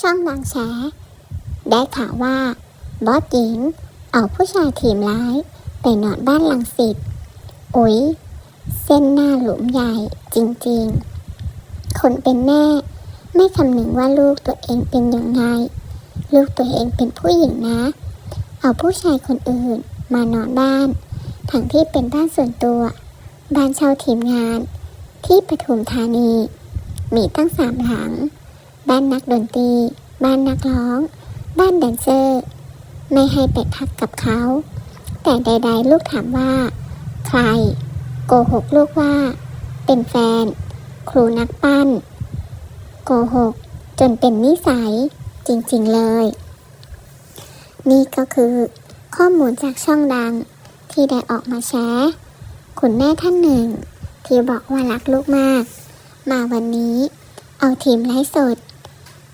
ช่องบางแฉได้ข่าวว่า บอสหญิงเอาผู้ชายทีมร้าย ไปนอนบ้านลังสิตอุ๊ย เส้นหน้าหลุมใหญ่จริงๆ คนเป็นแม่ ไม่คำนึงว่าลูกตัวเองเป็นยังไงลูกตัวเองเป็นผู้หญิงนะ เอาผู้ชายคนอื่นมานอนบ้าน ทั้งที่เป็นบ้านส่วนตัว บ้านเช่าทีมงาน ที่ปทุมธานี มีตั้งสามหลัง บ้านนักดนตรี บ้านนักร้อง บ้านแดนเซอร์ ไม่ให้ไปพักกับเขา แต่ใด ๆ ลูกถามว่า ใคร โกหกลูกว่า เป็นแฟน ครูนักปั้น โกหก จนเป็นนิสัย จริง ๆ เลย นี่ก็คือ ข้อมูลจากช่องดัง ที่ได้ออกมาแชร์คุณแม่ท่านหนึ่ง ที่บอกว่ารักลูกมาก มาวันนี้เอาทีมไลฟ์สด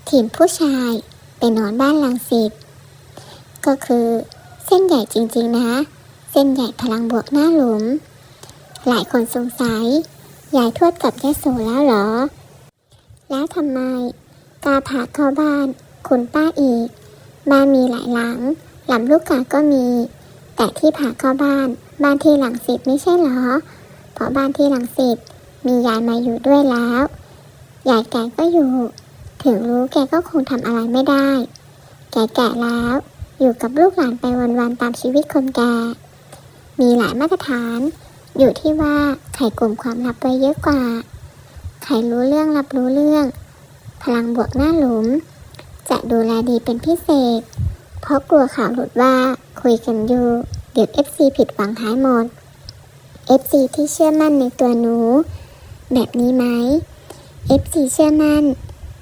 ทีมผู้ชายไปนอนบ้านลังสิตก็คือเส้นใหญ่จริงๆนะ เส้นใหญ่พลังบวกหน้าหลุม หลายคนสงสัยยายทวดกับยายโสแล้วเหรอ แล้วทำไมกาผาเข้าบ้าน คุณป้าอีก บ้านมีหลายหลังหลำลูกกาก็มี แต่ที่ผาเข้าบ้าน บ้านที่หลังสิตไม่ใช่เหรอ เพราะบ้านที่หลังสิตมียายมาอยู่ด้วยแล้ว ยายแกก็อยู่ ถึงรู้แกก็คงทำอะไรไม่ได้ แกแก่แล้ว อยู่กับลูกหลานไปวันๆตามชีวิตคนแก่ มีหลายมาตรฐาน อยู่ที่ว่าใครกลุ่มความลับไว้เยอะกว่า ใครรู้เรื่องรับรู้เรื่อง พลังบวกหน้าหลุม จะดูแลดีเป็นพิเศษ เพราะกลัวข่าวหลุดว่าคุยกันอยู่ เดี๋ยว FC ผิดหวังหายหมด FC ที่เชื่อมั่นในตัวหนู แบบนี้ไหม FC เชื่อมั่น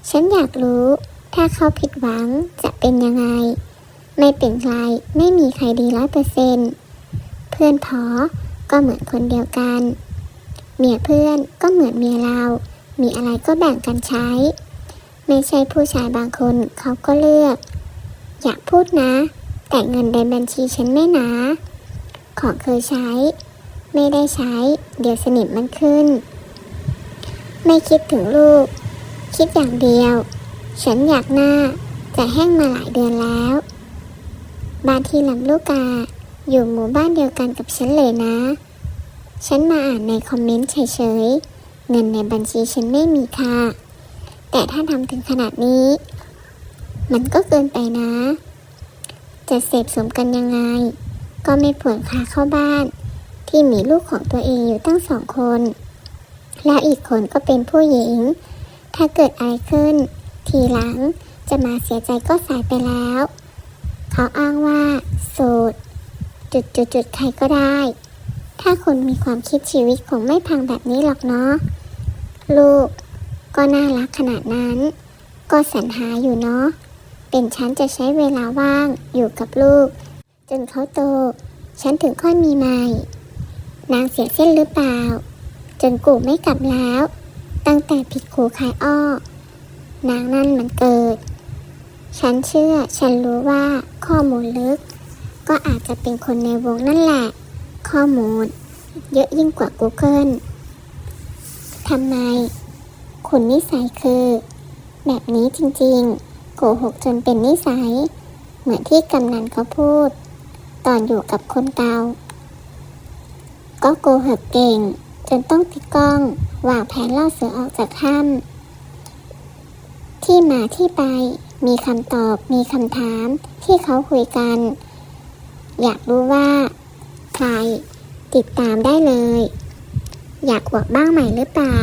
ฉันอยากรู้ ถ้าเขาผิดหวังจะเป็นยังไง ไม่เป็นไรไม่มีใครดีร้อยเปอร์เซนเพื่อนพอก็เหมือนคนเดียวกัน เมียเพื่อนก็เหมือนเมียเรา มีอะไรก็แบ่งกันใช้ ไม่ใช่ผู้ชายบางคนเขาก็เลือก อยากพูดนะ แต่เงินในบัญชีฉันไม่หนาของเคยใช้ ไม่ได้ใช้ เดี๋ยวสนิมมันขึ้น ไม่คิดถึงลูก คิดอย่างเดียว ฉันอยากหน้าจะแห้งมาหลายเดือนแล้ว บ้านที่ลำลูกกา อยู่หมู่บ้านเดียวกันกับฉันเลยนะ ฉันมาอ่านในคอมเมนต์เฉยๆ เงินในบัญชีฉันไม่มีค่ะ แต่ถ้าทำถึงขนาดนี้ มันก็เกินไปนะ จะเสพสมกันยังไง ก็ไม่ผวนค่าเข้าบ้าน ที่มีลูกของตัวเองอยู่ตั้งสองคน และอีกคนก็เป็นผู้หญิง ถ้าเกิดอะไรขึ้น ทีหลังจะมาเสียใจก็สายไปแล้ว เขาอ้างว่าโสดจุดจุดจุดๆใครก็ได้ ถ้าคนมีความคิดชีวิตคงไม่พังแบบนี้หรอกเนาะ ลูก ก็น่ารักขนาดนั้น ก็สรรหาอยู่เนาะ เป็นฉันจะใช้เวลาว่างอยู่กับลูก จนเขาโต ฉันถึงค่อยมีใหม่ นางเสียเส้นหรือเปล่า จนกูไม่กลับแล้ว ตั้งแต่ผิดขู่ขายอ้อ นางนั่นมันเกิด ฉันเชื่อฉันรู้ว่าข้อมูลลึก ก็อาจจะเป็นคนในวงนั่นแหละ ข้อมูล เยอะยิ่งกว่า Google ทำไม คุณนิสัยคือ แบบนี้จริงๆ โกหกจนเป็นนิสัย เหมือนที่กำนันเขาพูด ตอนอยู่กับคนเตาก็โกหกเก่ง จนต้องติดกล้องวางแผนล่อเสือออกจากถ้ำที่มาที่ไป มีคำตอบมีคำถามที่เขาคุยกัน อยากรู้ว่า ใคร ติดตามได้เลย อยากอวดบ้างไหม่หรือเปล่า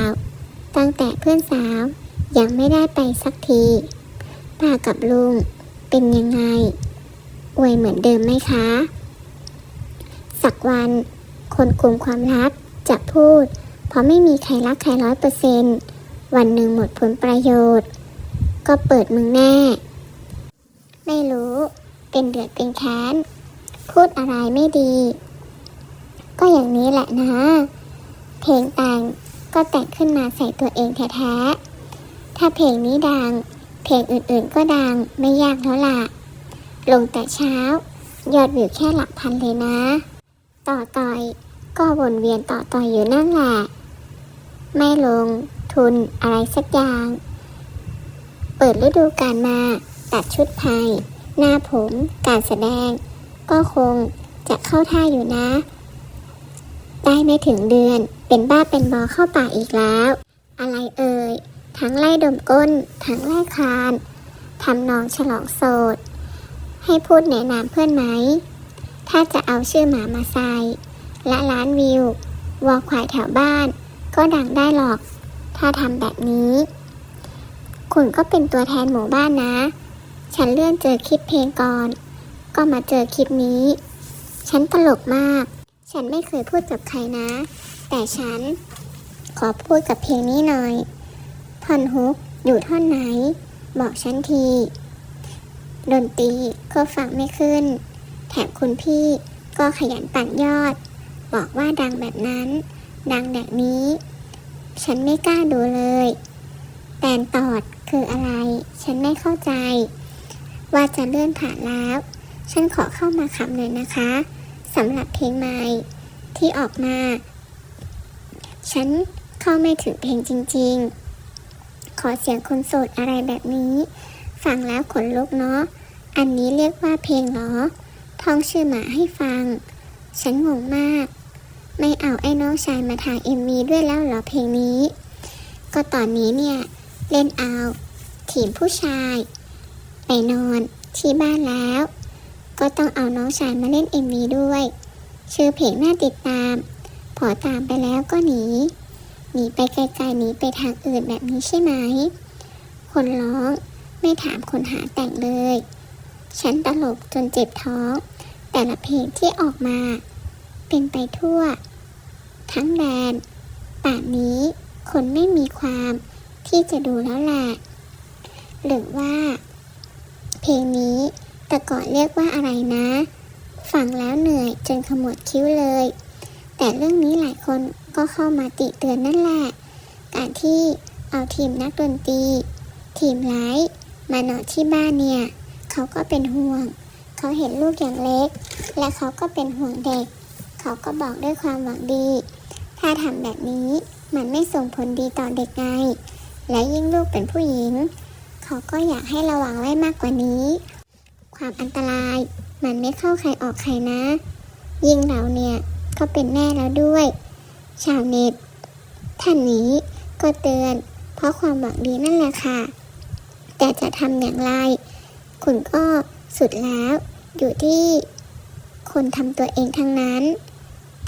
ตั้งแต่เพื่อนสาวยังไม่ได้ไปสักทีป้ากับลุงเป็นยังไงอวยเหมือนเดิมไหมคะ สักวันคนกลุ่มความลับ จะพูด เพราะไม่มีใครรักใครร้อยเปอร์เซนวันหนึ่งหมดผลประโยชน์ ก็เปิดมึงแน่ ไม่รู้ เป็นเดือดเป็นแค้น พูดอะไรไม่ดี ก็อย่างนี้แหละนะ เพลงแต่งก็แต่งขึ้นมาใส่ตัวเองแท้ๆ ถ้าเพลงนี้ดัง เพลงอื่นๆก็ดังไม่ยากแล้วล่ะ ลงแต่เช้า ยอดวิวแค่หลักพันเลยนะ ต่อต่อย ก็วนเวียนต่อต่ออยู่นั่นแหละ ไม่ลงทุนอะไรสักอย่าง เปิดฤดูกาลมา ตัดชุดไทยหน้าผมการแสดง ก็คงจะเข้าท่าอยู่นะ ได้ไม่ถึงเดือนเป็นบ้าเป็นบอเข้าป่าอีกแล้ว อะไรเอ่ย ทั้งไล่ดมก้น ทั้งไล่คลานทำนองฉลองโสด ให้พูดแนะนำเพื่อนไหม ถ้าจะเอาชื่อหมามาใส่ และล้านวิววอควายแถวบ้าน ก็ดังได้หรอก ถ้าทำแบบนี้ คุณก็เป็นตัวแทนหมู่บ้านนะ ฉันเลื่อนเจอคลิปเพลงก่อน ก็มาเจอคลิปนี้ ฉันตลกมาก ฉันไม่เคยพูดกับใครนะ แต่ฉัน ขอพูดกับเพลงนี้หน่อยท่อนฮุกอยู่ท่อนไหน บอกฉันทีดนตรีก็ฟังไม่ขึ้น แถมคุณพี่ก็ขยันปั่นยอด บอกว่าดังแบบนั้น ดังแบบนี้ ฉันไม่กล้าดูเลย แตนตอดคืออะไร ฉันไม่เข้าใจ ว่าจะเลื่อนผ่านแล้ว ฉันขอเข้ามาคำหน่อยนะคะสำหรับเพลงใหม่ที่ออกมา ฉันเข้าไม่ถึงเพลงจริง ๆ ขอเสียงคนโสดอะไรแบบนี้ ฟังแล้วขนลุกเนาะ อันนี้เรียกว่าเพลงเหรอ ท่องชื่อหมาให้ฟัง ฉันงงมาก ไม่เอาไอ้น้องชายมาถ่ายเอ็มวีด้วยแล้วเหรอเพลงนี้ ก็ตอนนี้เนี่ย เล่นเอาทีมผู้ชาย ไปนอนที่บ้านแล้ว ก็ต้องเอาน้องชายมาเล่นเอ็มวีด้วย ชื่อเพลงน่าติดตาม พอตามไปแล้วก็หนี หนีไปไกลๆหนีไปทางอื่นแบบนี้ใช่ไหม คนร้องไม่ถามคนหาแต่งเลย ฉันตลกจนเจ็บท้อง แต่ละเพลงที่ออกมา เป็นไปทั่ว ทั้งแดนป่านนี้คนไม่มีความที่จะดูแล้วแหละหรือว่า เพลงนี้แต่ก่อนเรียกว่าอะไรนะฟังแล้วเหนื่อยจนขมวดคิ้วเลย แต่เรื่องนี้หลายคนก็เข้ามาติเตือนนั่นแหละ การที่เอาทีมนักดนตรี ทีมไลท์มาหนอที่บ้านเนี่ย เขาก็เป็นห่วง เขาเห็นลูกอย่างเล็ก และเขาก็เป็นห่วงเด็ก เขาก็บอกด้วยความหวังดี ถ้าทำแบบนี้มันไม่ส่งผลดีต่อเด็กไง และยิ่งลูกเป็นผู้หญิง เขาก็อยากให้ระวังไว้มากกว่านี้ ความอันตรายมันไม่เข้าใครออกใครนะ ยิ่งเราเนี่ยก็เป็นแม่แล้วด้วย ชาวเน็ต ท่านนี้ก็เตือน เพราะความหวังดีนั่นแหละค่ะ แต่จะทำอย่างไร คุณก็สุดแล้วอยู่ที่คนทำตัวเองทั้งนั้น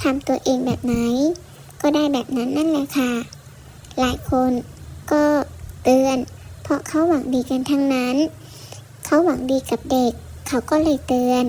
ทำตัวเองแบบไหน ก็ได้แบบนั้นนั่นแหละค่ะ หลายคนก็เตือน เพราะเขาหวังดีกันทั้งนั้น เขาหวังดีกับเด็ก เขาก็เลยเตือน